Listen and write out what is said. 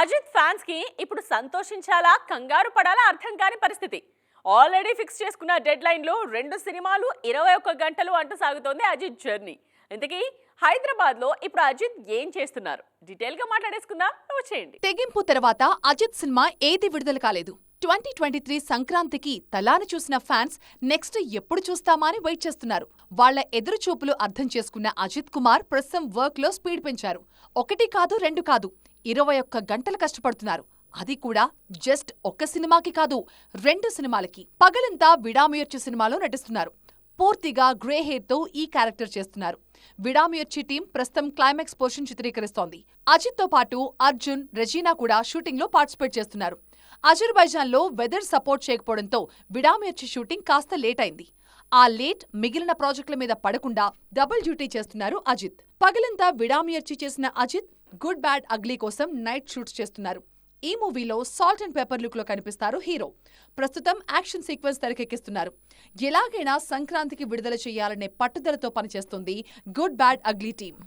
అజిత్ ఫ్యాన్స్కి ఇప్పుడు సంతోషించాలా కంగారు పడాలా అర్థం కాని పరిస్థితి. ఆల్రెడీ ఫిక్స్ చేసుకున్న డెడ్ లైన్లో రెండు సినిమాలు ఇరవై ఒక్క గంటలు అంటూ సాగుతోంది అజిత్ జర్నీ ఇంతకీ హైదరాబాద్లో ఇప్పుడు అజిత్ ఏం చేస్తున్నారు? డీటెయిల్గా మాట్లాడేసుకుందాం. వచ్చేయండి. తెగింపు తర్వాత అజిత్ సినిమా ఏది విడుదల కాలేదు. ట్వంటీ ట్వంటీ త్రీ సంక్రాంతికి తలాను చూసిన ఫ్యాన్స్ నెక్స్ట్ ఎప్పుడు చూస్తామా అని వెయిట్ చేస్తున్నారు. వాళ్ళ ఎదురు చూపులు అర్థం చేసుకున్న అజిత్ కుమార్ ప్రస్తుతం వర్క్లో స్పీడ్ పెంచారు. ఒకటి కాదు రెండు కాదు ఇరవై ఒక్క గంటలు కష్టపడుతున్నారు. అది కూడా జస్ట్ ఒక్క సినిమాకి కాదు రెండు సినిమాలకి. పగలంతా విడాముయర్చి సినిమాలో నటిస్తున్నారు. పూర్తిగా గ్రే హెయిర్తో ఈ క్యారెక్టర్ చేస్తున్నారు. విడామియర్చి టీం ప్రస్తుతం క్లైమాక్స్ పోర్షన్ చిత్రీకరిస్తోంది. అజిత్తో పాటు అర్జున్ రెజీనా కూడా షూటింగ్లో పార్టిసిపేట్ చేస్తున్నారు. అజర్బైజాన్లో వెదర్ సపోర్ట్ చేయకపోవడంతో విడామిర్చి షూటింగ్ కాస్త లేట్ అయింది ఆ లేట్ మిగిలిన ప్రాజెక్టుల మీద పడకుండా డబుల్ డ్యూటీ చేస్తున్నారు అజిత్. పగలంతా విడామియర్చి చేసిన అజిత్ గుడ్ బ్యాడ్ అగ్లీ కోసం నైట్ షూట్స్ చేస్తున్నారు. ఈ మూవీలో సాల్ట్ అండ్ పేపర్ లుక్లో కనిపిస్తారు హీరో. ప్రస్తుతం యాక్షన్ సీక్వెన్స్ తెరకెక్కిస్తున్నారు. ఎలాగైనా సంక్రాంతికి విడుదల చేయాలనే పట్టుదలతో పనిచేస్తుంది గుడ్ బ్యాడ్ అగ్లీ టీమ్.